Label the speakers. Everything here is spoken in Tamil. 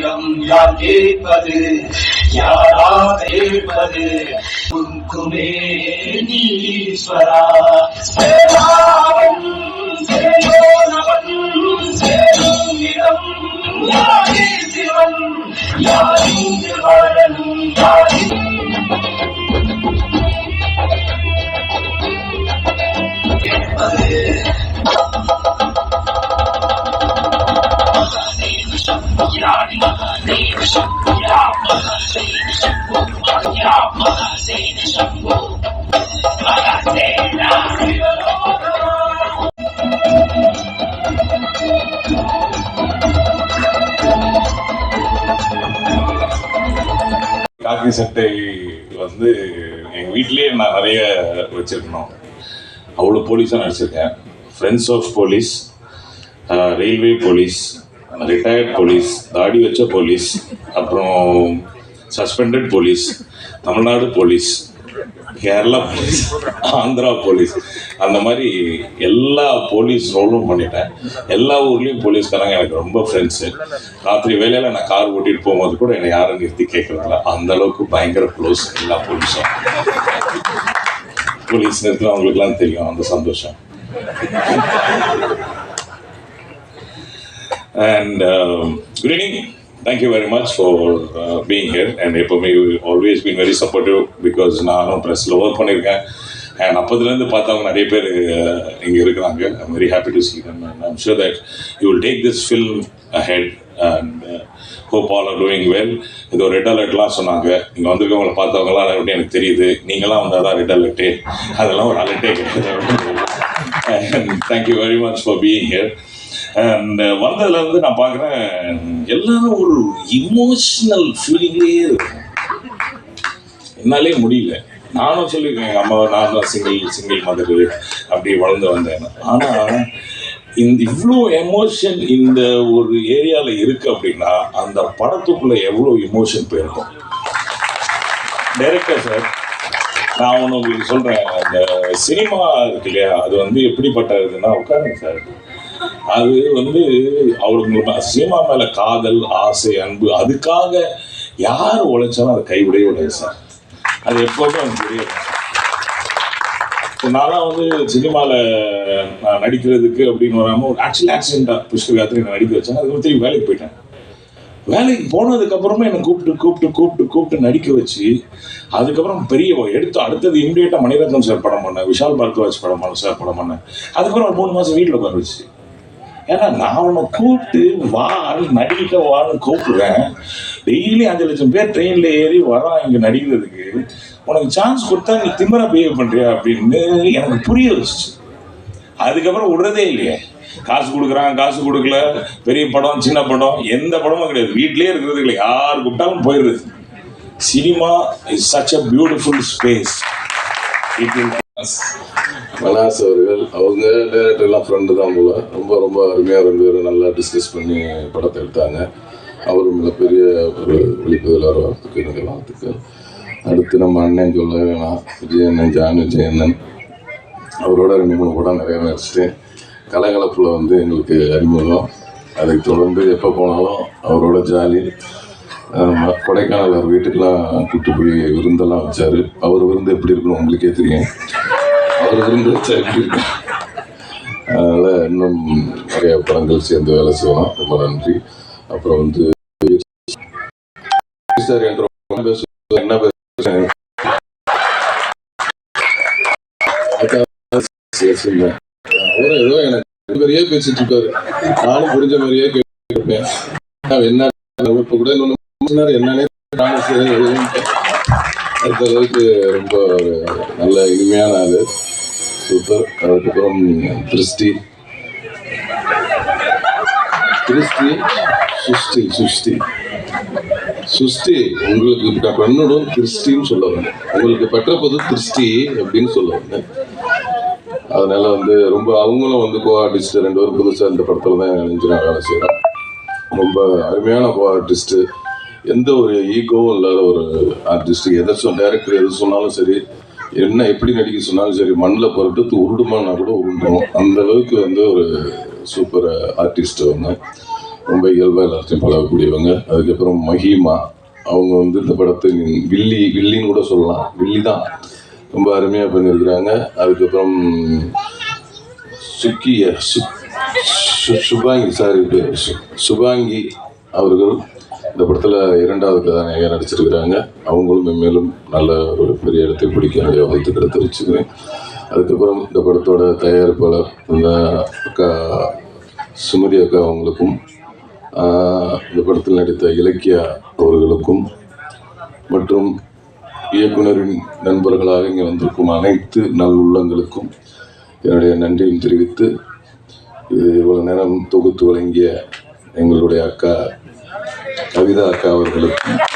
Speaker 1: யார் கேட்பது? யாரா கேட்பது? குமே நீஸ்வரா. சேவாவன் சேரும் இடம் யாரே சிவன்? வாழனும்
Speaker 2: காக்கி சட்டை வந்து எங்கள் வீட்லேயே நான் நிறைய வச்சுருக்கணும். அவ்வளோ போலீஸாக நடிச்சிருக்கேன். Friends of police railway police retired police தாடி வச்ச போலீஸ் அப்புறம் suspended police Tamil Nadu police Kerala police Andhra police அந்த மாதிரி எல்லா போலீஸ் ரோலும் பண்ணிட்டேன். எல்லா ஊர்லேயும் போலீஸ்காரங்க எனக்கு ரொம்ப ஃப்ரெண்ட்ஸு ராத்திரி வேலையில் நான் கார் ஓட்டிட்டு போகும்போது கூட என்னை யாரும் நிறுத்தி கேட்கறதில்ல அந்த அளவுக்கு பயங்கர க்ளோஸ் எல்லா போலீஸும் போலீஸ் நிறுத்தினா அவங்களுக்குலாம் தெரியும். அந்த சந்தோஷம். And good um, you very very much uh, being here and எப்போவுமே always been very supportive because நானும் ப்ரெஸ்ஸில் ஒர்க் பண்ணியிருக்கேன். அண்ட் அப்போதுலேருந்து பார்த்தவங்க நிறைய பேர் uh, இங்கே இருக்கிறாங்க. I'm very happy to see them. And I'm sure that you will take this film head and hope all are doing well இது ஒரு ரெட் அலர்ட்லாம் சொன்னாங்க. இங்கே வந்திருக்கவங்களை பார்த்தவங்களாம் எப்படி எனக்கு தெரியுது. நீங்களாம் வந்தால் தான் ரெட் அலர்ட்டு அதெல்லாம் ஒரு அலர்ட்டே கிடையாது. And thank you very much for being here and uh, வந்ததுலேருந்து நான் பார்க்குறேன் எல்லாரும் ஒரு இமோஷனல் ஃபீலிங்லேயே இருக்கும். என்னாலே முடியல. நானும் சொல்லியிருக்கேன் எங்கள் அம்மா நான் தான் சிங்கிள் சிங்கிள் மதர் அப்படி வளர்ந்து வந்தேன் ஆனால் இந்த இவ்வளோ எமோஷன் இந்த ஒரு ஏரியாவில் இருக்கு அப்படின்னா அந்த படத்துக்குள்ளே எவ்வளோ எமோஷன் போயிருக்கும்? டைரக்டர் சார் நான் ஒன்று உங்களுக்கு சொல்கிறேன் அந்த சினிமா இருக்கு இல்லையா அது வந்து எப்படிப்பட்டதுன்னா உட்காருங்க சார் அது வந்து அவருக்கு சினிமா மேலே காதல் ஆசை அன்பு அதுக்காக யார் உழைச்சாலும் அதை கைவிடவே விடாது சார். அது எப்போதும் எனக்கு தெரியும் நான்லாம் வந்து சினிமாவில் நான் நடிக்கிறதுக்கு அப்படின்னு வராமல் ஒரு ஆக்சுவலி ஆக்சிடெண்ட்டாக புஷ்கராத்திரி நான் நடிக்க வச்சேன் அதுக்கப்புறம் திரும்பி வேலைக்கு போயிட்டேன். வேலைக்கு போனதுக்கப்புறமே என்னை கூப்பிட்டு கூப்பிட்டு கூப்பிட்டு கூப்பிட்டு நடிக்க வச்சு அதுக்கப்புறம் பெரிய எடுத்து அடுத்தது இம்மிடியேட்டாக மணிரத்னம் சார் படம் பண்ணேன். விஷால் பாரத்வாஜ் படம் பண்ண சார் படம் பண்ணேன். அதுக்கப்புறம் ஒரு மூணு மாதம் வீட்டில் உட்கார வச்சு. ஏன்னா நான் உன்னை கூப்பிட்டு வான்னு நடிக்க வான்னு கூப்பிடுறேன் டெய்லி அஞ்சு லட்சம் பேர் ட்ரெயினில் ஏறி வரான் இங்கே நடிக்கிறதுக்கு உனக்கு சான்ஸ் கொடுத்தா நீ திமரா பிஹேவ் பண்ணுறியா அப்படின்னு எனக்கு புரிய வச்சு அதுக்கப்புறம் விடுறதே இல்லையே. காசு கொடுக்குறான் காசு கொடுக்கல. பெரிய படம் சின்ன படம் எந்த படமும் கிடையாது. வீட்லேயே இருக்கிறது இல்லை. யார் கூப்பிட்டாலும் போயிடுறது. Cinema is such a beautiful space it
Speaker 3: Manas அவர்கள் அவங்க டேரக்டர்லாம் ஃப்ரெண்டு தான் போல. ரொம்ப ரொம்ப அருமையாக ரெண்டு பேரும் நல்லா டிஸ்கஸ் பண்ணி படத்தை எடுத்தாங்க. அவரும் மிகப்பெரிய ஒரு ஒளிப்பதில் வரத்துக்கு எனக்கு வாழ்த்துக்கள். அடுத்து நம்ம அண்ணன் சொல்ல வேணாம். விஜய் அண்ணன் ஜான் விஜயண்ணன் அவரோட ரெண்டு மூணு படம் நிறைய நடிச்சிட்டேன் கலகலப்பில் வந்து எங்களுக்கு அறிமுகம். அதை தொடர்ந்து எப்போ போனாலும் அவரோட ஜாலி கொடைக்கானல் அவர் வீட்டுக்கெல்லாம் கூப்பிட்டு போய் விருந்தெல்லாம் வச்சார். அவர் விருந்து எப்படி இருக்கணும் உங்களுக்கே தெரியும். அவர் விருந்து வச்சா எப்படி அதனால இன்னும் நிறைய படங்கள் சேர்ந்து வேலை செய்யலாம். ரொம்ப நன்றி. அப்புறம் வந்து சார் என்ன பேசுறேன் அவரும் ஏதோ எனக்கு மாதிரியே பேசிட்டு இருக்காரு. நானும் புரிஞ்ச மாதிரியே கேட்டிருப்பேன். என்ன இப்ப கூட இன்னொன்று என்னன்னே நானும் அந்த அளவுக்கு ரொம்ப ஒரு நல்ல இனிமையான ஆளு. சூப்பர். அதுக்கப்புறம் திருஷ்டி. திருஷ்டி சுஷ்டி சுஷ்டி. சுஷ்டி உங்களுக்கு நான் திருஷ்டின்னு கிறிஸ்டின்னு சொல்ல வந்தேன் உங்களுக்கு பெற்ற போது கிறிஸ்டி அப்படின்னு சொல்ல வந்தேன் அதனால வந்து ரொம்ப அவங்களும் வந்து கோ ஆர்டிஸ்ட் ரெண்டு பேரும் புதுசாக இந்த படத்தில் தான் இணைஞ்சு நான் வேலை செய்கிறேன் ரொம்ப அருமையான கோ ஆர்டிஸ்ட்டு எந்த ஒரு ஈகோவும் இல்லாத ஒரு ஆர்டிஸ்ட் எதை சொன்ன டைரக்டர் எது சொன்னாலும் சரி என்ன எப்படி நடிக்க சொன்னாலும் சரி மண்ணில் புரட்டு உருடுமானா கூட உருண்டோம் அந்த அளவுக்கு வந்து ஒரு சூப்பர் ஆர்டிஸ்ட் அவங்க. ரொம்ப இயல்பாக எல்லாத்தையும் பழகக்கூடியவங்க. அதுக்கப்புறம் மஹிமா அவங்க வந்து இந்த படத்தின் வில்லி வில்லின்னு கூட சொல்லலாம். வில்லி தான். ரொம்ப அருமையாக பண்ணியிருக்கிறாங்க. அதுக்கப்புறம் சுக்கிய சு சுபாங்கி சாரி பேர். சுபாங்கி அவர்கள் இந்த படத்தில் இரண்டாவது கதாநாயகர் நடிச்சிருக்கிறாங்க. அவங்களும் மேலும் நல்ல ஒரு பெரிய இடத்தை பிடிக்க வேண்டிய வாழ்த்துக்களை தெரிவிச்சுக்கிறேன். அதுக்கப்புறம் இந்த படத்தோட தயாரிப்பாளர் இந்த அக்கா சுமதி அக்கா அவங்களுக்கும் இந்த படத்தில் நடித்த இலக்கியா அவர்களுக்கும் மற்றும் இயக்குனரின் நண்பர்களாக இங்கே வந்திருக்கும் அனைத்து நல்லுள்ளங்களுக்கும் என்னுடைய நன்றியும் தெரிவித்து இது இவ்வளோ நேரம் தொகுத்து வழங்கிய எங்களுடைய அக்கா கவிதா அக்கா அவர்களுக்கும்